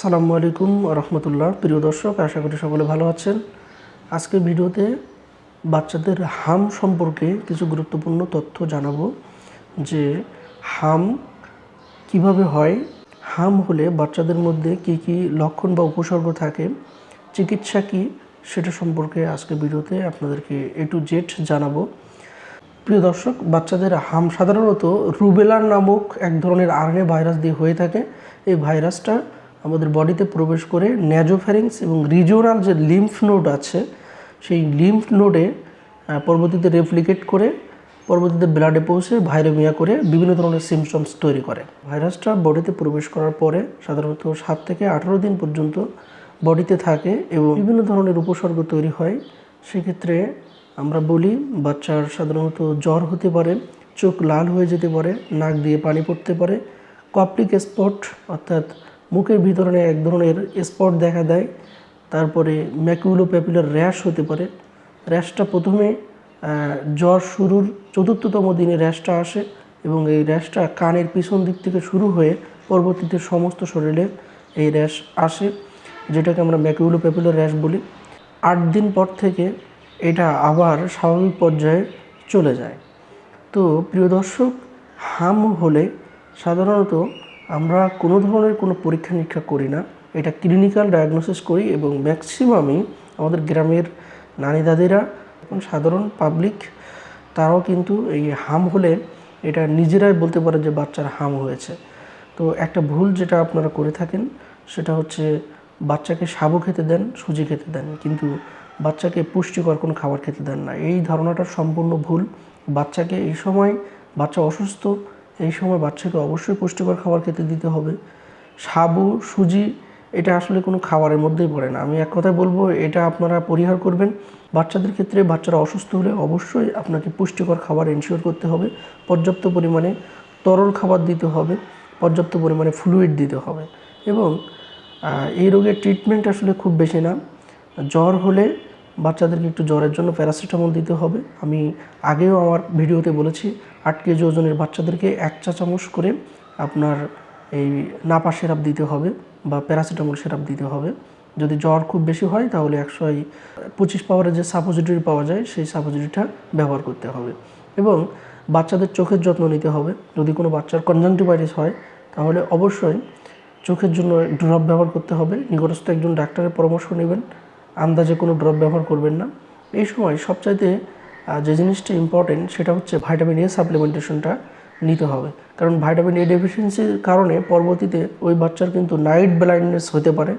আসসালামু আলাইকুম রহমতুল্লাহ। প্রিয় দর্শক, আশা করি সকলে ভালো আছেন। আজকে ভিডিওতে বাচ্চাদের হাম সম্পর্কে কিছু গুরুত্বপূর্ণ তথ্য জানাব যে হাম কীভাবে হয়, হাম হলে বাচ্চাদের মধ্যে কি কি লক্ষণ বা উপসর্গ থাকে, চিকিৎসা কি সেটা সম্পর্কে আজকে ভিডিওতে আপনাদেরকে এ টু জেড জানাব। প্রিয় দর্শক, বাচ্চাদের হাম সাধারণত রুবেলার নামক এক ধরনের আরএনএ ভাইরাস দিয়ে হয়ে থাকে। এই ভাইরাসটা আমাদের বডিতে প্রবেশ করে ন্যাজোফ্যারিংস এবং রিজোনাল যে লিম্ফ নোড আছে, সেই লিম্ফ নোডে পরবর্তীতে রেপ্লিকেট করে, পরবর্তীতে ব্লাডে পৌঁছে ভাইরোমিয়া করে বিভিন্ন ধরনের সিমটমস তৈরি করে। ভাইরাসটা বডিতে প্রবেশ করার পরে সাধারণত সাত থেকে আঠারো দিন পর্যন্ত বডিতে থাকে এবং বিভিন্ন ধরনের উপসর্গ তৈরি হয়। সেক্ষেত্রে আমরা বলি বাচ্চার সাধারণত জ্বর হতে পারে, চোখ লাল হয়ে যেতে পারে, নাক দিয়ে পানি পড়তে পারে কপলিক স্পট অর্থাৎ মুখের ভিতরে এক ধরনের স্পট দেখা দেয়, তারপরে ম্যাকুলো প্যাপুলার র্যাশ হতে পারে। র্যাশটা প্রথমে জ্বর শুরুর চতুর্থতম দিনে র্যাশটা আসে এবং এই র্যাশটা কানের পিছন দিক থেকে শুরু হয়ে পরবর্তীতে সমস্ত শরীরে এই র্যাশ আসে, যেটাকে আমরা ম্যাকুলো প্যাপুলার র্যাশ বলি। আট দিন পর থেকে এটা আবার স্বাভাবিক পর্যায়ে চলে যায়। তো প্রিয় দর্শক, হাম হলে সাধারণত আমরা কোনো ধরনের কোনো পরীক্ষা নিরীক্ষা করি না। এটা ক্লিনিক্যাল ডায়াগনোসিস করি এবং ম্যাক্সিমামই আমাদের গ্রামের নানি দাদিরা সাধারণ পাবলিক তারাও কিন্তু এই হাম হলে এটা নিজেরাই বলতে পারে যে বাচ্চার হাম হয়েছে। তো একটা ভুল যেটা আপনারা করে থাকেন সেটা হচ্ছে বাচ্চাকে সাবু খেতে দেন, সুজি খেতে দেন, কিন্তু বাচ্চাকে পুষ্টিকর কোনো খাবার খেতে দেন না। এই ধারণাটা সম্পূর্ণ ভুল। বাচ্চাকে এই সময় বাচ্চা অসুস্থ এই সময় বাচ্চাকে অবশ্যই পুষ্টিকর খাবার খেতে দিতে হবে। সাবু, সুজি, এটা আসলে কোনো খাবারের মধ্যেই পড়ে না। আমি এক কথায় বলব, এটা আপনারা পরিহার করবেন। বাচ্চাদের ক্ষেত্রে বাচ্চারা অসুস্থ হলে অবশ্যই আপনাকে পুষ্টিকর খাবার এনশিওর করতে হবে। পর্যাপ্ত পরিমাণে তরল খাবার দিতে হবে, পর্যাপ্ত পরিমাণে ফ্লুইড দিতে হবে। এবং এই রোগের ট্রিটমেন্ট আসলে খুব বেশি না। জ্বর হলে বাচ্চাদেরকে একটু জ্বরের জন্য প্যারাসিটামল দিতে হবে। আমি আগেও আমার ভিডিওতে বলেছি, আট কেজি ওজনের বাচ্চাদেরকে এক চা চামচ করে আপনার এই নাপা সেরাপ দিতে হবে বা প্যারাসিটামল সিরাপ দিতে হবে। যদি জ্বর খুব বেশি হয়, তাহলে একশো পঁচিশ পাওয়ারের যে সাপোজিটরি পাওয়া যায়, সেই সাপোজিটরিটা ব্যবহার করতে হবে। এবং বাচ্চাদের চোখের যত্ন নিতে হবে। যদি কোনো বাচ্চার কনজাংটিভাইটিস হয়, তাহলে অবশ্যই চোখের জন্য ড্রপ ব্যবহার করতে হবে। নিকটস্থ একজন ডাক্তারের পরামর্শ নেবেন। আন্দাজে কোনো ড্রপ ব্যবহার করবেন না। এই সময় সবচাইতে যে জিনিসটা ইম্পর্টেন্ট সেটা হচ্ছে ভাইটামিন এ সাপ্লিমেন্টেশনটা নিতে হবে। কারণ ভাইটামিন এ ডেফিসিয়েন্সির কারণে পরবর্তীতে ওই বাচ্চার কিন্তু নাইট ব্লাইন্ডনেস হতে পারে,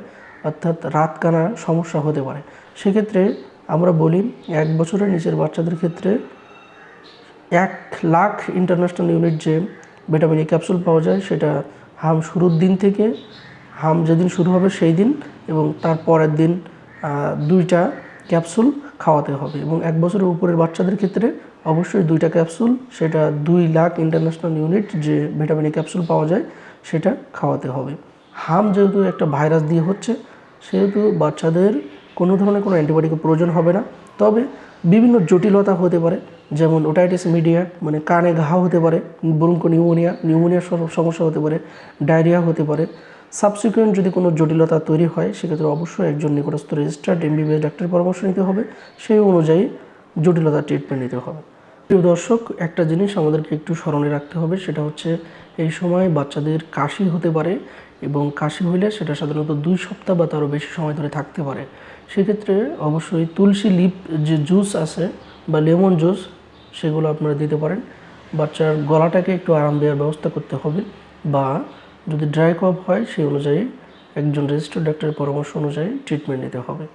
অর্থাৎ রাত কানা সমস্যা হতে পারে। সেক্ষেত্রে আমরা বলি এক বছরের নিচের বাচ্চাদের ক্ষেত্রে এক লাখ ইন্টারন্যাশনাল ইউনিট যে ভিটামিন এ ক্যাপসুল পাওয়া যায়, সেটা হাম শুরুর দিন থেকে, হাম যেদিন শুরু হবে সেই দিন এবং তার পরের দিন দুইটা ক্যাপসুল খাওয়াতে হবে এবং এক বছরের উপরের বাচ্চাদের ক্ষেত্রে অবশ্যই দুইটা ক্যাপসুল, সেটা দুই লাখ ইন্টারন্যাশনাল ইউনিট যে ভিটামিন ক্যাপসুল পাওয়া যায়, সেটা খাওয়াতে হবে। হাম যেহেতু একটা ভাইরাস দিয়ে হচ্ছে, সেহেতু বাচ্চাদের কোনো ধরনের কোনো অ্যান্টিবায়োটিকের প্রয়োজন হবে না। তবে বিভিন্ন জটিলতা হতে পারে, যেমন ওটাইটিস মিডিয়া মানে কানে ঘা হতে পারে ব্রঙ্কো নিউমোনিয়া নিউমোনিয়ার সমস্যা হতে পারে, ডায়রিয়া হতে পারে। সাবসিকুয়েন্ট যদি কোনো জটিলতা তৈরি হয়, সেক্ষেত্রে অবশ্যই একজন নিকটস্থ রেজিস্টার্ড এমবিবিএস ডাক্তারের পরামর্শ নিতে হবে। সেই অনুযায়ী জটিলতার ট্রিটমেন্ট নিতে হবে। প্রিয় দর্শক, একটা জিনিস আমাদেরকে একটু স্মরণে রাখতে হবে, সেটা হচ্ছে এই সময় বাচ্চাদের কাশি হতে পারে এবং কাশি হইলে সেটা সাধারণত দুই সপ্তাহ বা তারও বেশি সময় ধরে থাকতে পারে। সেক্ষেত্রে অবশ্যই তুলসী লিপ যে জুস আছে বা লেমন জুস সেগুলো আপনারা দিতে পারেন। বাচ্চার গলাটাকে একটু আরাম দেওয়ার ব্যবস্থা করতে হবে বা যদি ড্রাই কফ হয় সেই অনুযায়ী একজন রেজিস্টার্ড ডাক্তারের পরামর্শ অনুযায়ী ট্রিটমেন্ট নিতে হবে।